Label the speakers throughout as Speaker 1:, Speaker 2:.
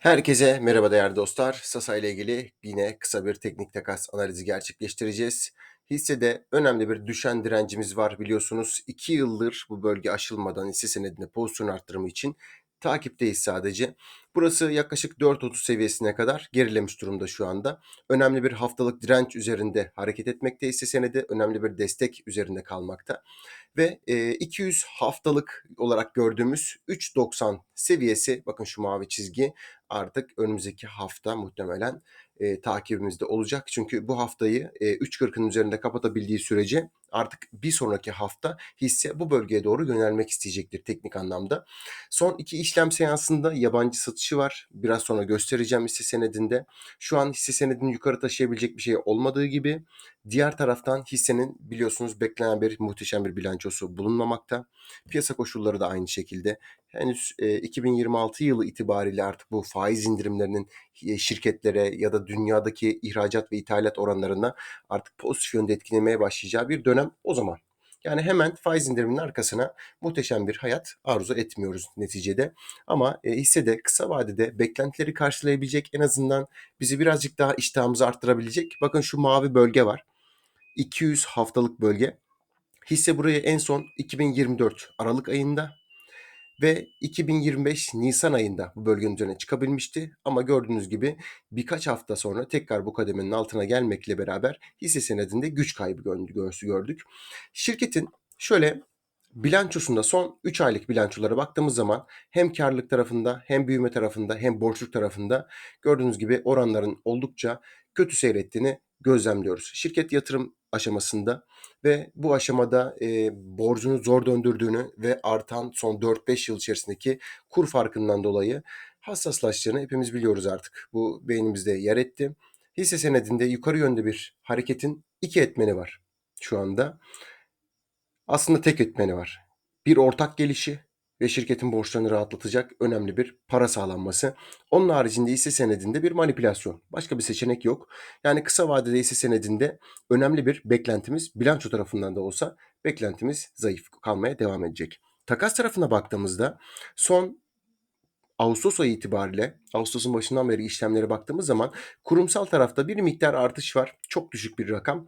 Speaker 1: Herkese merhaba değerli dostlar. Sasa ile ilgili yine kısa bir teknik takas analizi gerçekleştireceğiz. Hissede önemli bir düşen direncimiz var biliyorsunuz. 2 yıldır bu bölge aşılmadan hisse senedinde pozisyon arttırımı için takipteyiz sadece. Burası yaklaşık 4.30 seviyesine kadar gerilemiş durumda şu anda. Önemli bir haftalık direnç üzerinde hareket etmekte hisse senedi. Önemli bir destek üzerinde kalmakta. Ve e, 200 haftalık olarak gördüğümüz 3.90 seviyesi bakın şu mavi çizgi artık önümüzdeki hafta muhtemelen e, takibimizde olacak. Çünkü bu haftayı e, 3.40'ın üzerinde kapatabildiği sürece artık bir sonraki hafta hisse bu bölgeye doğru yönelmek isteyecektir teknik anlamda. Son iki işlem seansında yabancı satışı var. Biraz sonra göstereceğim hisse senedinde. Şu an hisse senedini yukarı taşıyabilecek bir şey olmadığı gibi diğer taraftan hissenin biliyorsunuz beklenen bir muhteşem bir bilançosu bulunmamakta. Piyasa koşulları da aynı şekilde. Henüz e, 2026 yılı itibariyle artık bu faiz indirimlerinin şirketlere ya da dünyadaki ihracat ve ithalat oranlarına artık pozitif yönde etkilemeye başlayacağı bir dönem o zaman. Yani hemen faiz indiriminin arkasına muhteşem bir hayat arzu etmiyoruz neticede. Ama e, hissede kısa vadede beklentileri karşılayabilecek en azından bizi birazcık daha iştahımızı arttırabilecek. Bakın şu mavi bölge var. 200 haftalık bölge. Hisse buraya en son 2024 Aralık ayında ve 2025 Nisan ayında bu bölgenin üzerine çıkabilmişti. Ama gördüğünüz gibi birkaç hafta sonra tekrar bu kademenin altına gelmekle beraber hisse senedinde güç kaybı gördük. Şirketin şöyle bilançosunda son 3 aylık bilançolara baktığımız zaman hem karlılık tarafında hem büyüme tarafında hem borçluk tarafında gördüğünüz gibi oranların oldukça kötü seyrettiğini gözlemliyoruz. Şirket yatırım aşamasında ve bu aşamada e, borcunu zor döndürdüğünü ve artan son 4-5 yıl içerisindeki kur farkından dolayı hassaslaştığını hepimiz biliyoruz artık. Bu beynimizde yer etti. Hisse senedinde yukarı yönde bir hareketin iki etmeni var şu anda. Aslında tek etmeni var. Bir ortak gelişi ve şirketin borçlarını rahatlatacak önemli bir para sağlanması. Onun haricinde hisse senedinde bir manipülasyon. Başka bir seçenek yok. Yani kısa vadede hisse senedinde önemli bir beklentimiz bilanço tarafından da olsa beklentimiz zayıf kalmaya devam edecek. Takas tarafına baktığımızda son Ağustos ayı itibariyle Ağustos'un başından beri işlemlere baktığımız zaman kurumsal tarafta bir miktar artış var. Çok düşük bir rakam.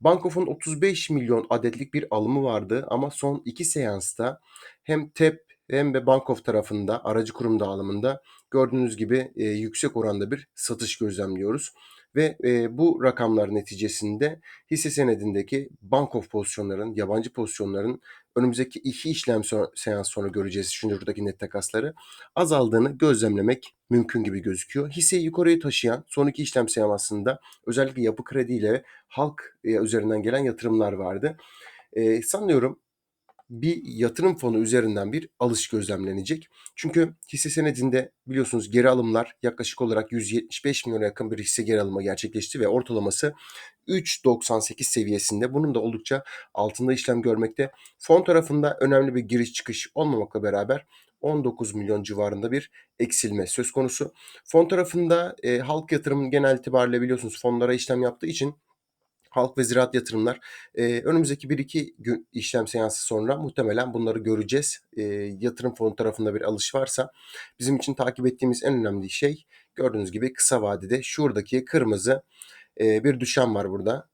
Speaker 1: Bankof'un 35 milyon adetlik bir alımı vardı ama son iki seansta hem TEP hem de Bankof tarafında aracı kurum dağılımında gördüğünüz gibi e, yüksek oranda bir satış gözlemliyoruz. Ve e, bu rakamlar neticesinde hisse senedindeki Bankof pozisyonların, yabancı pozisyonların önümüzdeki iki işlem sonra, seans sonra göreceğiz şuradaki net takasları azaldığını gözlemlemek mümkün gibi gözüküyor. Hisseyi yukarıya taşıyan son iki işlem seansında özellikle yapı krediyle halk e, üzerinden gelen yatırımlar vardı. E, sanıyorum bir yatırım fonu üzerinden bir alış gözlemlenecek. Çünkü hisse senedinde biliyorsunuz geri alımlar yaklaşık olarak 175 milyona yakın bir hisse geri alımı gerçekleşti ve ortalaması 3.98 seviyesinde. Bunun da oldukça altında işlem görmekte. Fon tarafında önemli bir giriş çıkış olmamakla beraber 19 milyon civarında bir eksilme söz konusu. Fon tarafında e, halk yatırımın genel itibariyle biliyorsunuz fonlara işlem yaptığı için halk ve ziraat yatırımlar e, önümüzdeki 1-2 gün işlem seansı sonra muhtemelen bunları göreceğiz. E, yatırım fonu tarafında bir alış varsa bizim için takip ettiğimiz en önemli şey gördüğünüz gibi kısa vadede şuradaki kırmızı e, bir düşen var burada.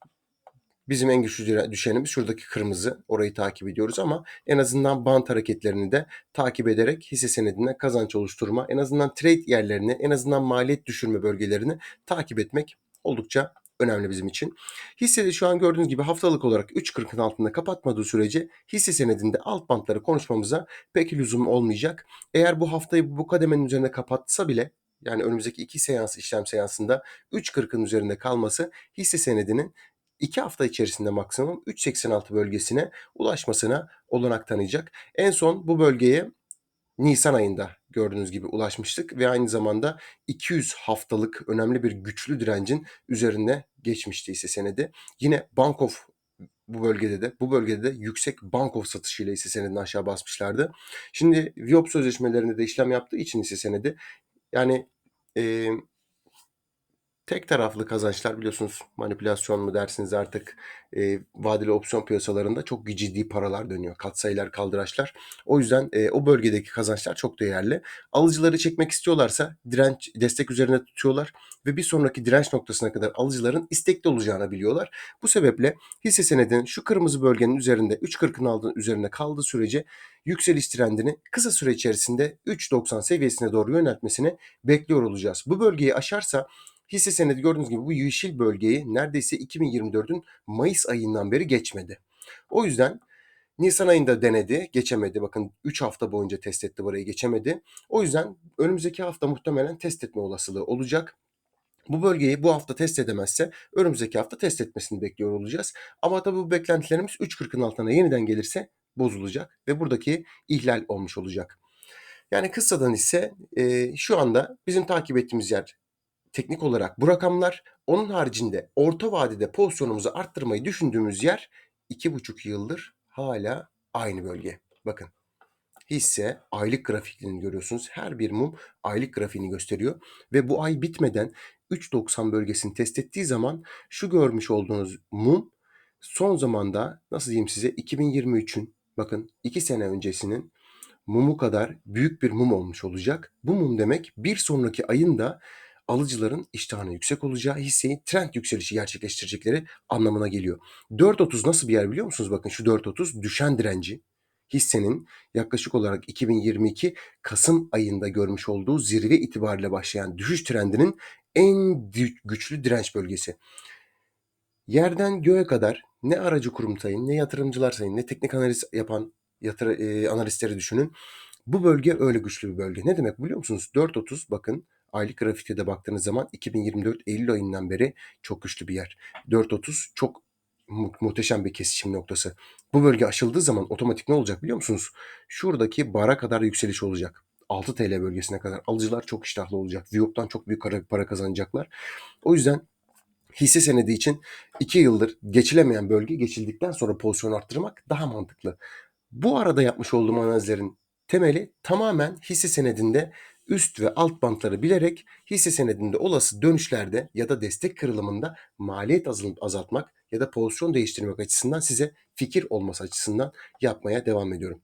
Speaker 1: Bizim en güçlü düşenimiz şuradaki kırmızı. Orayı takip ediyoruz ama en azından bant hareketlerini de takip ederek hisse senedine kazanç oluşturma, en azından trade yerlerini, en azından maliyet düşürme bölgelerini takip etmek oldukça önemli bizim için. Hissede şu an gördüğünüz gibi haftalık olarak 3.40'ın altında kapatmadığı sürece hisse senedinde alt bantları konuşmamıza pek lüzum olmayacak. Eğer bu haftayı bu kademenin üzerine kapatsa bile yani önümüzdeki iki seans işlem seansında 3.40'ın üzerinde kalması hisse senedinin 2 hafta içerisinde maksimum 3.86 bölgesine ulaşmasına olanak tanıyacak. En son bu bölgeye Nisan ayında gördüğünüz gibi ulaşmıştık ve aynı zamanda 200 haftalık önemli bir güçlü direncin üzerine geçmişti ise senedi. Yine Bank of bu bölgede de bu bölgede de yüksek bankof satışıyla ise senedini aşağı basmışlardı. Şimdi Viop sözleşmelerinde de işlem yaptığı için ise senedi yani e, tek taraflı kazançlar biliyorsunuz manipülasyon mu dersiniz artık e, vadeli opsiyon piyasalarında çok ciddi paralar dönüyor. Katsayılar, kaldıraçlar. O yüzden e, o bölgedeki kazançlar çok değerli. Alıcıları çekmek istiyorlarsa direnç destek üzerine tutuyorlar ve bir sonraki direnç noktasına kadar alıcıların istekli olacağını biliyorlar. Bu sebeple hisse senedinin şu kırmızı bölgenin üzerinde 3.40'ın altının üzerine kaldığı sürece yükseliş trendini kısa süre içerisinde 3.90 seviyesine doğru yöneltmesini bekliyor olacağız. Bu bölgeyi aşarsa hisse senedi gördüğünüz gibi bu yeşil bölgeyi neredeyse 2024'ün Mayıs ayından beri geçmedi. O yüzden Nisan ayında denedi, geçemedi. Bakın 3 hafta boyunca test etti burayı geçemedi. O yüzden önümüzdeki hafta muhtemelen test etme olasılığı olacak. Bu bölgeyi bu hafta test edemezse önümüzdeki hafta test etmesini bekliyor olacağız. Ama tabii bu beklentilerimiz 3.40'ın altına yeniden gelirse bozulacak ve buradaki ihlal olmuş olacak. Yani kıssadan ise e, şu anda bizim takip ettiğimiz yer teknik olarak bu rakamlar. Onun haricinde orta vadede pozisyonumuzu arttırmayı düşündüğümüz yer 2,5 yıldır hala aynı bölge. Bakın hisse aylık grafiklerini görüyorsunuz. Her bir mum aylık grafiğini gösteriyor ve bu ay bitmeden 3.90 bölgesini test ettiği zaman şu görmüş olduğunuz mum son zamanda nasıl diyeyim size 2023'ün bakın 2 sene öncesinin mumu kadar büyük bir mum olmuş olacak. Bu mum demek bir sonraki ayın da alıcıların iştahının yüksek olacağı hisseyi trend yükselişi gerçekleştirecekleri anlamına geliyor. 4.30 nasıl bir yer biliyor musunuz? Bakın şu 4.30 düşen direnci hissenin yaklaşık olarak 2022 Kasım ayında görmüş olduğu zirve itibariyle başlayan düşüş trendinin en güçlü direnç bölgesi. Yerden göğe kadar ne aracı kurum sayın, ne yatırımcılar sayın, ne teknik analiz yapan yatır, e, analistleri düşünün. Bu bölge öyle güçlü bir bölge. Ne demek biliyor musunuz? 4.30 bakın aylık grafikte de baktığınız zaman 2024 Eylül ayından beri çok güçlü bir yer. 4.30 çok mu- muhteşem bir kesişim noktası. Bu bölge aşıldığı zaman otomatik ne olacak biliyor musunuz? Şuradaki bara kadar yükseliş olacak. 6 TL bölgesine kadar alıcılar çok iştahlı olacak. Viyop'tan çok büyük para, kazanacaklar. O yüzden hisse senedi için 2 yıldır geçilemeyen bölge geçildikten sonra pozisyon arttırmak daha mantıklı. Bu arada yapmış olduğum analizlerin temeli tamamen hisse senedinde üst ve alt bantları bilerek hisse senedinde olası dönüşlerde ya da destek kırılımında maliyet azaltmak ya da pozisyon değiştirmek açısından size fikir olması açısından yapmaya devam ediyorum.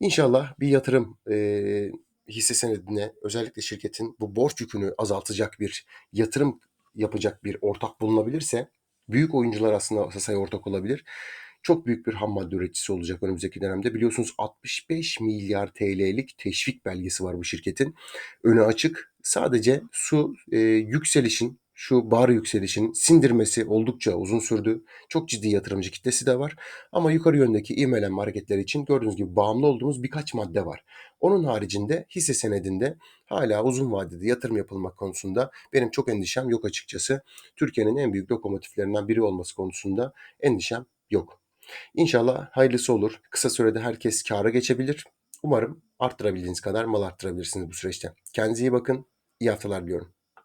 Speaker 1: İnşallah bir yatırım e, hisse senedine özellikle şirketin bu borç yükünü azaltacak bir yatırım yapacak bir ortak bulunabilirse büyük oyuncular aslında Sasa'ya ortak olabilir. Çok büyük bir ham madde üreticisi olacak önümüzdeki dönemde. Biliyorsunuz 65 milyar TL'lik teşvik belgesi var bu şirketin. Önü açık. Sadece su e, yükselişin şu bar yükselişin sindirmesi oldukça uzun sürdü. Çok ciddi yatırımcı kitlesi de var. Ama yukarı yöndeki ivmelenme hareketleri için gördüğünüz gibi bağımlı olduğumuz birkaç madde var. Onun haricinde hisse senedinde hala uzun vadede yatırım yapılmak konusunda benim çok endişem yok açıkçası. Türkiye'nin en büyük lokomotiflerinden biri olması konusunda endişem yok. İnşallah hayırlısı olur. Kısa sürede herkes kâra geçebilir. Umarım arttırabildiğiniz kadar mal arttırabilirsiniz bu süreçte. Kendinize iyi bakın. İyi haftalar diliyorum.